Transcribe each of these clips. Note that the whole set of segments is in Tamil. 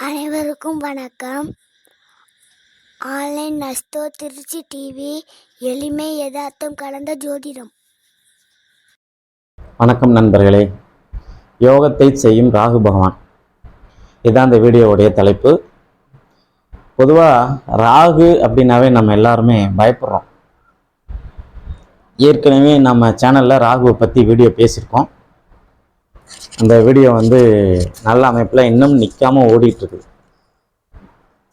அனைவருக்கும் வணக்கம். ஆன்லைன் நஸ்தோ திருச்சி டிவி எளிமை யதார்த்தம் கலந்த ஜோதிடம். வணக்கம் நண்பர்களே. யோகத்தை செய்யும் ராகு பகவான். இதுதான் இந்த வீடியோவுடைய தலைப்பு. பொதுவாக ராகு அப்படின்னாவே நம்ம எல்லாருமே பயப்படுறோம். ஏற்கனவே நம்ம சேனலில் ராகுவை பற்றி வீடியோ பேசியிருக்கோம். அந்த வீடியோ வந்து நல்ல அமைப்பில் இன்னும் நிற்காம ஓடிட்டுருக்கு.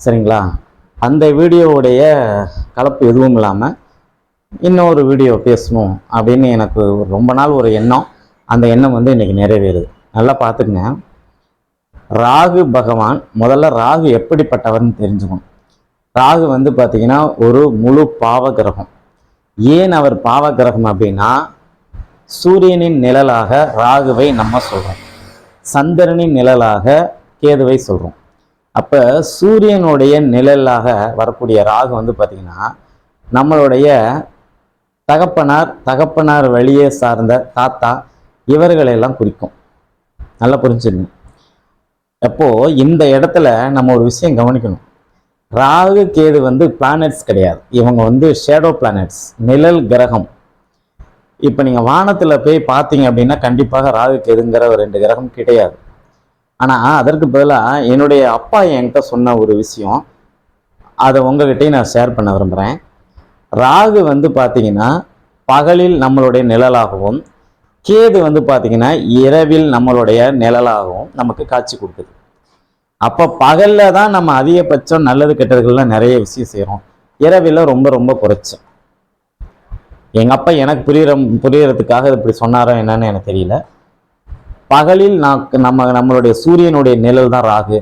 சரிங்களா? அந்த வீடியோவுடைய கலப்பு எதுவும் இல்லாமல் இன்னொரு வீடியோ பேசணும் அப்படின்னு எனக்கு ரொம்ப நாள் ஒரு எண்ணம். அந்த எண்ணம் வந்து இன்னைக்கு நிறைவேறுது. நல்லா பார்த்துக்குங்க. ராகு பகவான் முதல்ல ராகு எப்படிப்பட்டவர்னு தெரிஞ்சுக்கணும். ராகு வந்து பார்த்தீங்கன்னா ஒரு முழு பாவ கிரகம். ஏன் அவர் பாவ கிரகம் அப்படின்னா சூரியனின் நிழலாக ராகுவை நம்ம சொல்கிறோம் சந்திரனின் நிழலாக கேதுவை சொல்கிறோம் அப்போ சூரியனுடைய நிழலாக வரக்கூடிய ராகு வந்து பார்த்திங்கன்னா நம்மளுடைய தகப்பனார் தகப்பனார் வழியே சார்ந்த தாத்தா இவர்களெல்லாம் குறிக்கும். நல்லா புரிஞ்சுங்க அப்போது இந்த இடத்துல நம்ம ஒரு விஷயம் கவனிக்கணும். ராகு கேது வந்து பிளானட்ஸ் கிடையாது. இவங்க வந்து ஷேடோ பிளானட்ஸ் நிழல் கிரகம். இப்போ நீங்கள் வானத்தில் போய் பார்த்தீங்க அப்படின்னா கண்டிப்பாக ராகு கேதுங்கிற ஒரு ரெண்டு கிரகம் கிடையாது. ஆனால் அதற்கு பதிலாக என்னுடைய அப்பா என்கிட்ட சொன்ன ஒரு விஷயம் அதை உங்ககிட்டயும் நான் ஷேர் பண்ண விரும்புகிறேன் ராகு வந்து பார்த்தீங்கன்னா பகலில் நம்மளுடைய நிழலாகவும் கேது வந்து பார்த்தீங்கன்னா இரவில் நம்மளுடைய நிழலாகவும் நமக்கு காட்சி கொடுக்குது. அப்போ பகலில் தான் நம்ம அதிகபட்சம் நல்லது கெட்டதுகள்லாம் நிறைய விஷயம் செய்கிறோம் இரவில் ரொம்ப ரொம்ப குறைச்சோம். எங்கள் அப்பா எனக்கு புரியுற புரியறதுக்காக இப்படி சொன்னாரோ என்னன்னு எனக்கு தெரியல. பகலில் நான் நம்ம நம்மளுடைய சூரியனுடைய நிழல் தான் ராகு.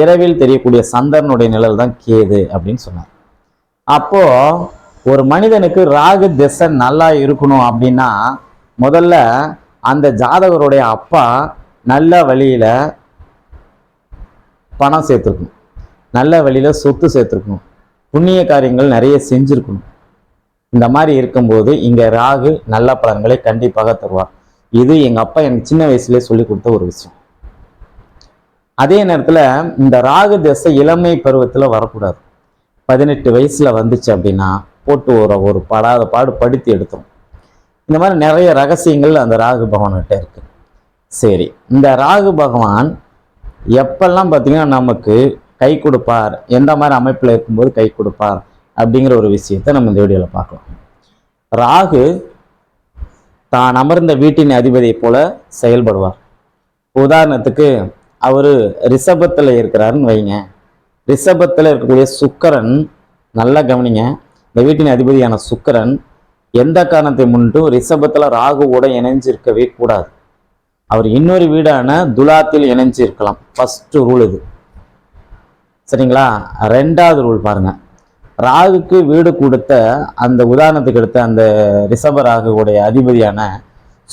இரவில் தெரியக்கூடிய சந்திரனுடைய நிழல் தான் கேது அப்படின்னு சொன்னார். அப்போ ஒரு மனிதனுக்கு ராகு திசை நல்லா இருக்கணும் அப்படின்னா முதல்ல அந்த ஜாதகருடைய அப்பா நல்ல வழியில் பணம் சேர்த்துருக்கணும். நல்ல வழியில் சொத்து சேர்த்துருக்கணும். புண்ணிய காரியங்கள் நிறைய செஞ்சுருக்கணும். இந்த மாதிரி இருக்கும்போது இங்க ராகு நல்ல பலன்களை கண்டிப்பாக தருவார். இது எங்க அப்பா எனக்கு சின்ன வயசுலேயே சொல்லி கொடுத்த ஒரு விஷயம். அதே நேரத்துல இந்த ராகு தசை இளமை பருவத்துல வரக்கூடாது. பதினெட்டு வயசுல வந்துச்சு அப்படின்னா போட்டு ஒரு ஒரு படாத பாடு படுத்தி எடுத்தோம். இந்த மாதிரி நிறைய ரகசியங்கள் அந்த ராகு பகவான்கிட்ட இருக்கு. சரி இந்த ராகு பகவான் எப்பெல்லாம் பார்த்தீங்கன்னா நமக்கு கை கொடுப்பார் எந்த மாதிரி அமைப்பில் இருக்கும்போது கை கொடுப்பார் அப்படிங்கிற ஒரு விஷயத்தை நம்ம இந்த வீடியோவில் பார்க்கலாம். ராகு தான் அமர்ந்த வீட்டின் அதிபதியை போல செயல்படுவார். உதாரணத்துக்கு அவர் ரிஷபத்தில் இருக்கிறாருன்னு வைங்க. ரிஷபத்தில் இருக்கக்கூடிய சுக்கரன் நல்லா கவனிங்க. இந்த வீட்டின் அதிபதியான சுக்கரன் எந்த காரணத்தை முன்ட்டும் ரிஷபத்தில் ராகுவோட இணைஞ்சிருக்கவே கூடாது. அவர் இன்னொரு வீடான துலாத்தில் இணைஞ்சு இருக்கலாம் ஃபர்ஸ்ட் ரூல் இது. சரிங்களா? ரெண்டாவது ரூல் பாருங்க. ராகுக்கு வீடு கொடுத்த அந்த உதாரணத்துக்கு எடுத்த அந்த ரிஷப ராகுவுடைய அதிபதியான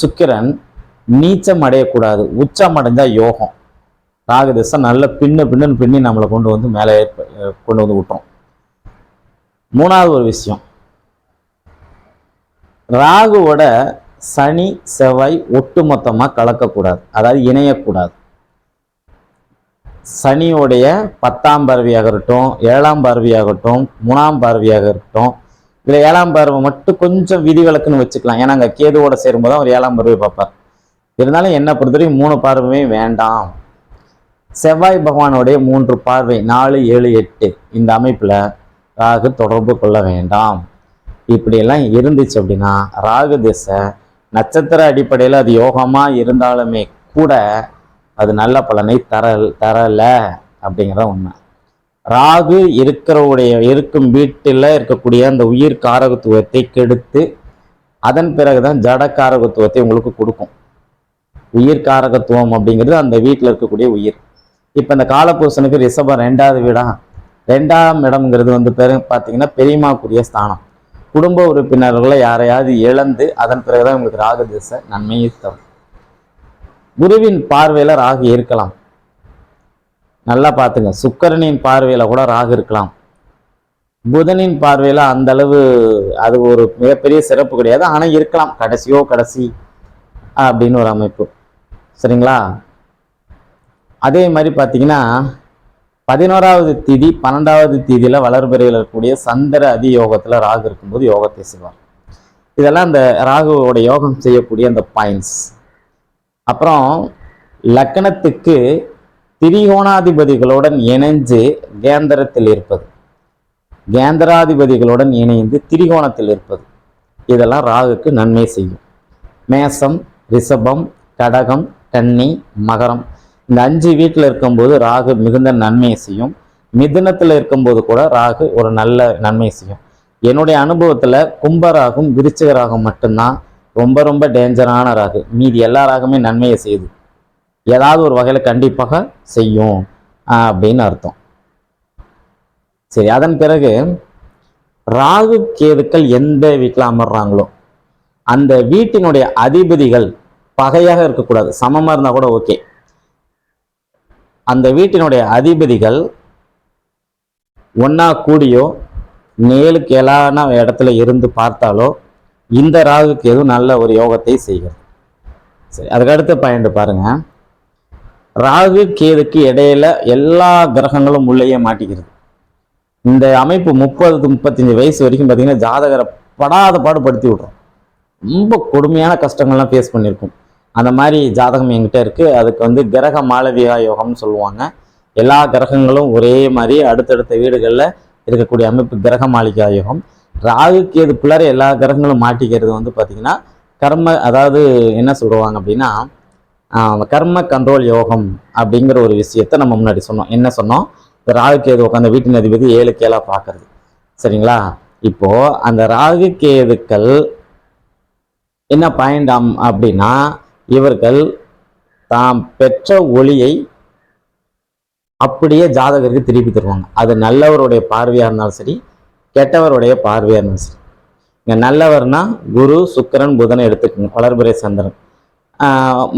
சுக்கிரன் நீச்சம் அடையக்கூடாது உச்சம் அடைஞ்சா யோகம். ராகு திசை நல்ல பின்ன பின்னன்னு பின்னி நம்மளை கொண்டு வந்து மேலே கொண்டு வந்து விட்டுரும். மூணாவது ஒரு விஷயம். ராகுவோட சனி செவ்வாய் ஒட்டுமொத்தமாக கலக்கக்கூடாது. அதாவது இணையக்கூடாது. சனியோடைய பத்தாம் பார்வையாக இருக்கட்டும் ஏழாம் பார்வையாகட்டும் மூணாம் பார்வையாக இருக்கட்டும் இதில் ஏழாம் பார்வை மட்டும் கொஞ்சம் விதிவிலக்குன்னு வச்சுக்கலாம். ஏன்னா அங்கே கேதுவோட சேரும்போது அவர் ஏழாம் பார்வை பார்ப்பார். இருந்தாலும் என்ன பொறுத்தவரைக்கும் மூணு பார்வையுமே வேண்டாம். செவ்வாய் பகவானுடைய மூன்று பார்வை நாலு ஏழு எட்டு. இந்த அமைப்பில் ராகு தொடர்பு கொள்ள வேண்டாம். இப்படியெல்லாம் இருந்துச்சு அப்படின்னா ராகு திசை நட்சத்திர அடிப்படையில் அது யோகமாக இருந்தாலுமே கூட அது நல்ல பலனை தர தரல அப்படிங்கிறத உண்மை. ராகு இருக்கிறவுடைய இருக்கும் வீட்டில் இருக்கக்கூடிய அந்த உயிர் காரகத்துவத்தை கெடுத்து அதன் பிறகுதான் ஜட காரகத்துவத்தை உங்களுக்கு கொடுக்கும். உயிர் காரகத்துவம் அப்படிங்கிறது அந்த வீட்டில் இருக்கக்கூடிய உயிர். இப்போ இந்த காலபுருஷனுக்கு ரிஷபம் ரெண்டாவது வீடா? ரெண்டாம் இடம்ங்கிறது வந்து பெரு பார்த்தீங்கன்னா பெரியமாக்குரிய ஸ்தானம். குடும்ப உறுப்பினர்களை யாரையாவது இழந்து அதன் பிறகுதான் உங்களுக்கு ராகு திசை நன்மையை தரும். குருவின் பார்வையில ராகு இருக்கலாம். நல்லா பார்த்துங்க. சுக்கரனின் பார்வையில கூட ராகு இருக்கலாம். புதனின் பார்வையில அந்த அளவு அது ஒரு மிகப்பெரிய சிறப்பு கிடையாது. ஆனால் இருக்கலாம். கடைசியோ கடைசி அப்படின்னு ஒரு அமைப்பு. சரிங்களா? அதே மாதிரி பார்த்தீங்கன்னா பதினோராவது திதி பன்னெண்டாவது தேதியில் வளர்பிறையில் இருக்கக்கூடிய சந்திர அதி யோகத்தில் ராகு இருக்கும்போது யோகத்தை செய்வார். இதெல்லாம் அந்த ராகுவோட யோகம் செய்யக்கூடிய அந்த பாயிண்ட்ஸ் அப்புறம் லக்னத்துக்கு திரிகோணாதிபதிகளுடன் இணைஞ்சு கேந்திரத்தில் இருப்பது. கேந்திராதிபதிகளுடன் இணைந்து திரிகோணத்தில் இருப்பது. இதெல்லாம் ராகுக்கு நன்மை செய்யும். மேசம் ரிஷபம் கடகம் கன்னி மகரம். இந்த அஞ்சு வீட்டில் இருக்கும்போது ராகு மிகுந்த நன்மையை செய்யும். மிதுனத்தில் இருக்கும்போது கூட ராகு ஒரு நல்ல நன்மை செய்யும். என்னுடைய அனுபவத்தில் கும்பராகும் விருச்சிகராகும் மட்டும்தான் ரொம்ப ரொம்ப டேஞ்சரான ராகு. மீதி எல்லா ராகுமே நன்மையை செய்யுது. ஏதாவது ஒரு வகையில் கண்டிப்பாக செய்யும் அப்படின்னு அர்த்தம். சரி அதன் பிறகு ராகு கேதுக்கள் எந்த வீட்டில் அமர்றாங்களோ அந்த வீட்டினுடைய அதிபதிகள் பகையாக இருக்கக்கூடாது. சமமாக இருந்தால் கூட ஓகே. அந்த வீட்டினுடைய அதிபதிகள் ஒன்றா கூடியோ நேலுக்கு கேளான இடத்துல இருந்து பார்த்தாலோ இந்த ராகுக்கு எதுவும் நல்ல ஒரு யோகத்தை செய்கிறது? சரி அதுக்கு அடுத்த பாயிண்ட் பாருங்க. ராகு கேதுக்கு இடையில எல்லா கிரகங்களும் உள்ளேயே மாட்டிக்கிறது. இந்த அமைப்பு முப்பது முப்பத்தஞ்சு வயசு வரைக்கும் பார்த்தீங்கன்னா ஜாதகரை படாத பாடுபடுத்தி படுத்தி ரொம்ப கொடுமையான கஷ்டங்கள்லாம் ஃபேஸ் பண்ணியிருக்கும். அந்த மாதிரி ஜாதகம் என்கிட்ட இருக்குது அதுக்கு வந்து கிரக மாளவியா யோகம்னு சொல்லுவாங்க. எல்லா கிரகங்களும் ஒரே மாதிரி அடுத்தடுத்த வீடுகளில் இருக்கக்கூடிய அமைப்பு கிரக மாளிகா யோகம். ராகு கேதுக்குள்ளார எல்லா கிரகங்களும் மாட்டிக்கிறது வந்து பார்த்திங்கன்னா கர்ம அதாவது என்ன சொல்லுவாங்க அப்படின்னா கர்ம கண்ட்ரோல் யோகம் அப்படிங்கிற ஒரு விஷயத்த நம்ம முன்னாடி சொன்னோம். என்ன சொன்னோம்? இந்த ராகு கேது உட்காந்து வீட்டின் அதிபதி ஏழு கேளாக பார்க்கறது. சரிங்களா? இப்போது அந்த ராகு கேதுக்கள் என்ன பாயிண்ட் அப்படின்னா இவர்கள் தாம் பெற்ற ஒளியை அப்படியே ஜாதகருக்கு திருப்பி தருவாங்க. அது நல்லவருடைய பார்வையாக இருந்தாலும் சரி கெட்டவருடைய பார்வையாக இருந்துச்சு இங்கே நல்லவர்னா குரு சுக்கிரன் புதனை எடுத்துக்கோங்க. வளர்பிறை சந்திரன்.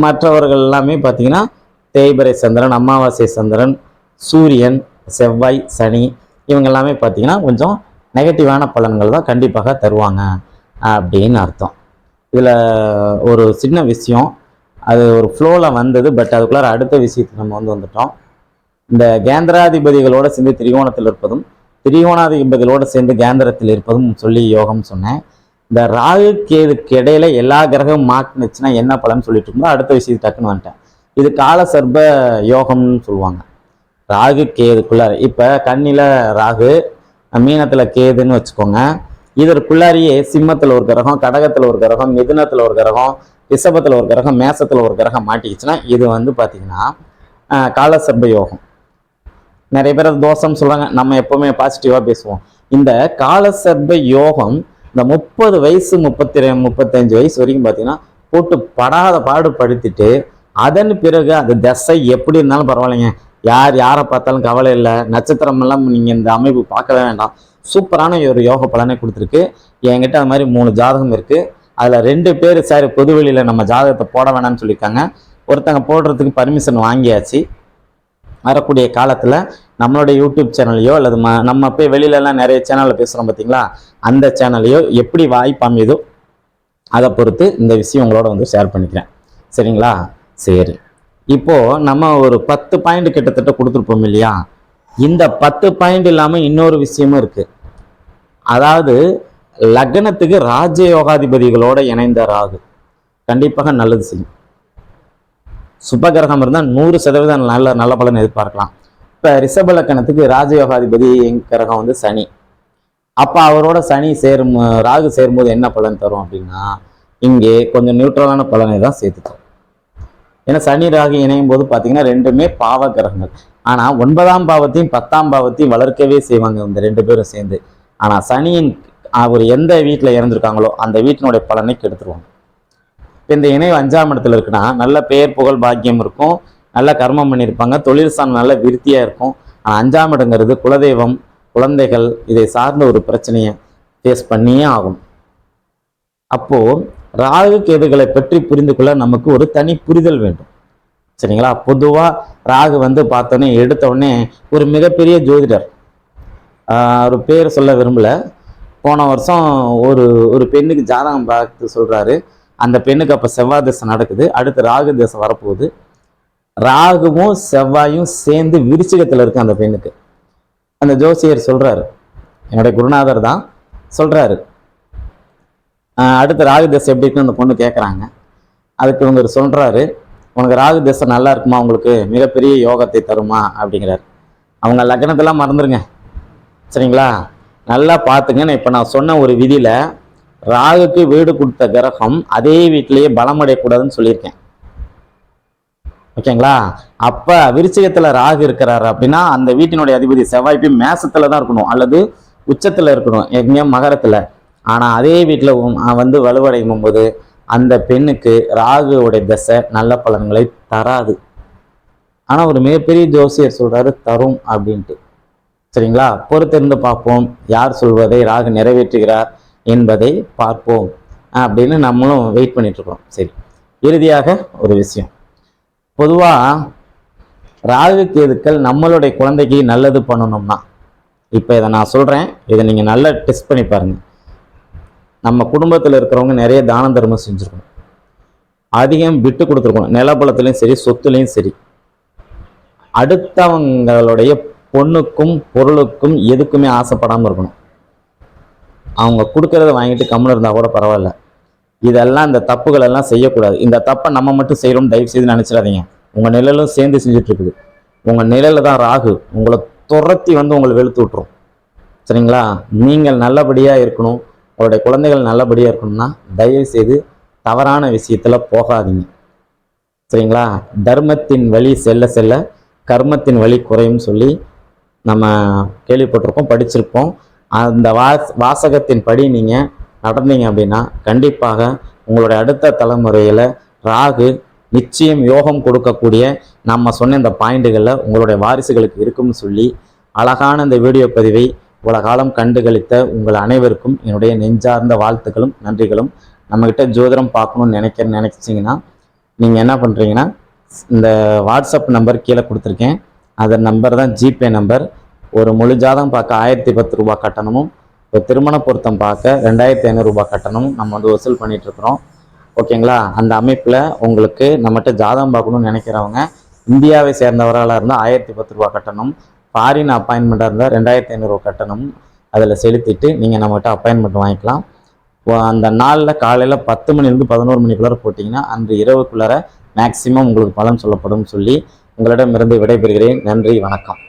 மற்றவர்கள் எல்லாமே பார்த்தீங்கன்னா தேய்பிறை சந்திரன் அமாவாசை சந்திரன் சூரியன் செவ்வாய் சனி இவங்க எல்லாமே பார்த்தீங்கன்னா கொஞ்சம் நெகட்டிவான பலன்கள் தான் கண்டிப்பாக தருவாங்க அப்படின்னு அர்த்தம். இதில் ஒரு சின்ன விஷயம் அது ஒரு ஃப்ளோவில் வந்தது பட் அதுக்குள்ளார அடுத்த விஷயத்தை நம்ம வந்து வந்துட்டோம். இந்த கேந்திராதிபதிகளோட சேர்ந்து திரிகோணத்தில் இருப்பதும் திரிகோணாதிபதிகளோடு சேர்ந்து கேந்திரத்தில் இருப்பதும் சொல்லி யோகம் சொன்னேன். இந்த ராகு கேதுக்கு இடையில எல்லா கிரகமும் மாட்டுனுச்சுன்னா என்ன பலன் சொல்லிட்டு இருந்தோம் அடுத்த விஷயத்துக்கு டக்குன்னு வந்துட்டேன். இது கால சர்ப யோகம்னு சொல்லுவாங்க. ராகு கேதுக்குள்ளார் இப்போ கண்ணில ராகு மீனத்தில் கேதுன்னு வச்சுக்கோங்க. இதற்குள்ளாரியே சிம்மத்தில் ஒரு கிரகம் கடகத்தில் ஒரு கிரகம் மிதுனத்தில் ஒரு கிரகம் ரிஷபத்தில் ஒரு கிரகம் மேசத்தில் ஒரு கிரகம் மாட்டிக்கிச்சுன்னா இது வந்து பார்த்திங்கன்னா காலசர்ப யோகம். நிறைய பேர் அது தோஷம்னு சொல்கிறாங்க நம்ம எப்போவுமே பாசிட்டிவாக பேசுவோம். இந்த காலசர்ப யோகம் இந்த முப்பது வயசு முப்பத்தி முப்பத்தஞ்சு வயசு வரைக்கும் பார்த்தீங்கன்னா போட்டு படாத பாடு படுத்திட்டு அதன் பிறகு அந்த தசை எப்படி இருந்தாலும் பரவாயில்லைங்க. யார் யாரை பார்த்தாலும் கவலை இல்லை. நட்சத்திரமெல்லாம் நீங்கள் இந்த அமைப்பு பார்க்கவே வேண்டாம். சூப்பரான ஒரு யோக பலனை கொடுத்துருக்கு. என்கிட்ட அது மாதிரி மூணு ஜாதகம் இருக்குது அதில் ரெண்டு பேர் சார் பொதுவெளியில் நம்ம ஜாதகத்தை போட வேணாம்னு சொல்லியிருக்காங்க. ஒருத்தங்க போடுறதுக்கு பர்மிஷன் வாங்கியாச்சு. வரக்கூடிய காலத்தில் நம்மளுடைய யூடியூப் சேனல்லையோ அல்லது ம நம்ம போய் வெளியிலலாம் நிறைய சேனலில் பேசுகிறோம் பார்த்தீங்களா அந்த சேனல்லையோ எப்படி வாய்ப்பு அமையுதோ அதை பொறுத்து இந்த விஷயம் உங்களோட வந்து ஷேர் பண்ணிக்கிறேன். சரிங்களா? சரி. இப்போ நம்ம ஒரு பத்து பாயிண்ட் கிட்டத்தட்ட கொடுத்துருப்போம் இல்லையா? இந்த பத்து பாயிண்ட் இல்லாமல் இன்னொரு விஷயமும் இருக்குது அதாவது லக்னத்துக்கு ராஜயோகாதிபதிகளோடு இணைந்த ராகு. கண்டிப்பாக நல்லது செய்யும். சுபகிரகம் இருந்தால் நூறு சதவீதம் நல்ல நல்ல பலன் எதிர்பார்க்கலாம். இப்போ ரிஷப லக்கணத்துக்கு ராஜயோகாதிபதி கிரகம் வந்து சனி. அப்போ அவரோட சனி சேரும் ராகு சேரும்போது என்ன பலன் தரும் அப்படின்னா இங்கே கொஞ்சம் நியூட்ரலான பலனை தான் சேர்த்து ஏன்னா சனி ராகு இணையும் போது பார்த்தீங்கன்னா ரெண்டுமே பாவ கிரகங்கள். ஆனால் ஒன்பதாம் பாவத்தையும் பத்தாம் பாவத்தையும் வளர்க்கவே செய்வாங்க இந்த ரெண்டு பேரும் சேர்ந்து. ஆனால் சனியின் அவர் எந்த வீட்டில் இறந்துருக்காங்களோ அந்த வீட்டினுடைய பலனை கெடுத்துருவாங்க. இந்த இணைவு அஞ்சாம் இடத்துல இருக்குன்னா நல்ல பெயர் புகழ் பாக்கியம் இருக்கும். நல்ல கர்மம் பண்ணியிருப்பாங்க. தொழில் சார்ந்த நல்ல விருத்தியாக இருக்கும். ஆனால் அஞ்சாம் இடங்கிறது குலதெய்வம் குழந்தைகள் இதை சார்ந்த ஒரு பிரச்சனையை ஃபேஸ் பண்ணியே ஆகும். அப்போது ராகு கேதுகளை பற்றி புரிந்து கொள்ள நமக்கு ஒரு தனி புரிதல் வேண்டும். சரிங்களா? பொதுவாக ராகு வந்து பார்த்தோன்னே எடுத்தோடனே ஒரு மிகப்பெரிய ஜோதிடர். ஒரு பேர் சொல்ல விரும்பலை. போன வருஷம் ஒரு ஒரு பெண்ணுக்கு ஜாதகம் பார்த்து சொல்கிறாரு அந்த பெண்ணுக்கு அப்போ செவ்வாய் தசை நடக்குது. அடுத்து ராகு தசை வரப்போகுது. ராகுவும் செவ்வாயும் சேர்ந்து விருச்சிகத்தில் இருக்கு அந்த பெண்ணுக்கு. அந்த ஜோசியர் சொல்கிறாரு என்னுடைய குருநாதர் தான் சொல்கிறாரு அடுத்து ராகு தசை எப்படி இருக்குன்னு அந்த பொண்ணு கேட்குறாங்க அதுக்கு இவங்க சொல்கிறாரு உனக்கு ராகு தசை நல்லா இருக்குமா? உங்களுக்கு மிகப்பெரிய யோகத்தை தருமா? அப்படிங்கிறாரு. அவங்க லக்னத்தெல்லாம் மறந்துருங்க. சரிங்களா? நல்லா பார்த்துங்க இப்போ நான் சொன்ன ஒரு விதியில் ராகுக்கு வீடு கொடுத்த கிரகம் அதே வீட்டிலேயே பலமடையக்கூடாதுன்னு சொல்லியிருக்கேன். ஓகேங்களா? அப்ப விருச்சிகத்துல ராகு இருக்கிறாரு அப்படின்னா அந்த வீட்டினுடைய அதிபதி செவ்வாய் போய் மேசத்துல தான் இருக்கணும். அல்லது உச்சத்துல இருக்கணும். எங்கேயோ மகரத்துல. ஆனா அதே வீட்டில் வந்து வலுவடையும் போது அந்த பெண்ணுக்கு ராகுவோடைய தசை நல்ல பலன்களை தராது. ஆனா ஒரு மிகப்பெரிய ஜோசியர் சொல்றாரு தரும் அப்படின்ட்டு. சரிங்களா? பொறுத்திருந்து பார்ப்போம். யார் சொல்வதை ராகு நிறைவேற்றுகிறார்? என்பதை பார்ப்போம் அப்படின்னு நம்மளும் வெயிட் பண்ணிட்டு சரி இறுதியாக ஒரு விஷயம். பொதுவாக ராகு கேதுக்கள் நம்மளுடைய குழந்தைக்கு நல்லது பண்ணணும்னா இப்போ இதை நான் சொல்கிறேன் இதை நீங்கள் நல்லா டெஸ்ட் பண்ணி பாருங்கள் நம்ம குடும்பத்தில் இருக்கிறவங்க நிறைய தான தர்மம் செஞ்சுருக்கணும். அதிகம் விட்டு கொடுத்துருக்கணும். நிலப்பலத்துலேயும் சரி சொத்துலையும் சரி. அடுத்தவங்களுடைய பொண்ணுக்கும் பொருளுக்கும் எதுக்குமே ஆசைப்படாமல் இருக்கணும். அவங்க கொடுக்கறத வாங்கிட்டு கம்முன்னு இருந்தால் கூட பரவாயில்ல. இதெல்லாம் இந்த தப்புகள் எல்லாம் செய்யக்கூடாது. இந்த தப்பை நம்ம மட்டும் செய்கிறோம் தயவு செய்து நினச்சிடாதீங்க. உங்கள் நிழலும் சேர்ந்து செஞ்சுட்டு இருக்குது உங்கள் நிழலில் தான் ராகு. உங்களை துரத்தி வந்து உங்களை வெளுத்து விட்டுரும். சரிங்களா? நீங்கள் நல்லபடியாக இருக்கணும். உங்களுடைய குழந்தைகள் நல்லபடியாக இருக்கணும்னா தயவு செய்து தவறான விஷயத்தில் போகாதீங்க. சரிங்களா? தர்மத்தின் வழி செல்ல செல்ல கர்மத்தின் வழி குறையும் சொல்லி நம்ம கேள்விப்பட்டிருக்கோம் படிச்சிருப்போம். அந்த வாஸ் வாசகத்தின் படி நீங்கள் நடந்தீங்க அப்படின்னா கண்டிப்பாக உங்களுடைய அடுத்த தலைமுறையில் ராகு நிச்சயம் யோகம் கொடுக்கக்கூடிய நம்ம சொன்ன இந்த பாயிண்ட்டுகளில் உங்களுடைய வாரிசுகளுக்கு இருக்கும்னு சொல்லி அழகான இந்த வீடியோ பதிவை உலகாலம் காலம் கண்டுகளித்த உங்கள் அனைவருக்கும் என்னுடைய நெஞ்சார்ந்த வாழ்த்துக்களும் நன்றிகளும். நம்மக்கிட்ட ஜோதிடம் பார்க்கணும்னு நினைக்க நினச்சிங்கன்னா நீங்கள் என்ன பண்ணுறீங்கன்னா இந்த வாட்ஸ்அப் நம்பர் கீழே கொடுத்துருக்கேன். அதன் நம்பர் தான் ஜிபே நம்பர். ஒரு முழு ஜாதகம் பார்க்க ஆயிரத்தி பத்து ரூபாய் கட்டணமும் இப்போ திருமண பொருத்தம் பார்க்க ரெண்டாயிரத்தி ஐநூறுரூபா கட்டணமும் நம்ம வந்து வசூல் பண்ணிட்டு இருக்கிறோம். ஓகேங்களா? அந்த அமைப்பில் உங்களுக்கு நம்மகிட்ட ஜாதகம் பார்க்கணும்னு நினைக்கிறவங்க இந்தியாவை சேர்ந்தவராக இருந்தால் ஆயிரத்தி பத்து ரூபா கட்டணம் ஃபாரின் அப்பாயின்மெண்ட்டாக இருந்தால் ரெண்டாயிரத்தி ஐநூறுரூவா கட்டணம் அதில் செலுத்திட்டு நீங்கள் நம்மகிட்ட அப்பாயின்மெண்ட் வாங்கிக்கலாம். அந்த நாளில் காலையில் பத்து மணிலேருந்து பதினோரு மணிக்குள்ளார போட்டிங்கன்னா அன்று இரவுக்குள்ளார மேக்சிமம் உங்களுக்கு பலன் சொல்லப்படும் சொல்லி உங்களிடமிருந்து விடைபெறுகிறேன். நன்றி வணக்கம்.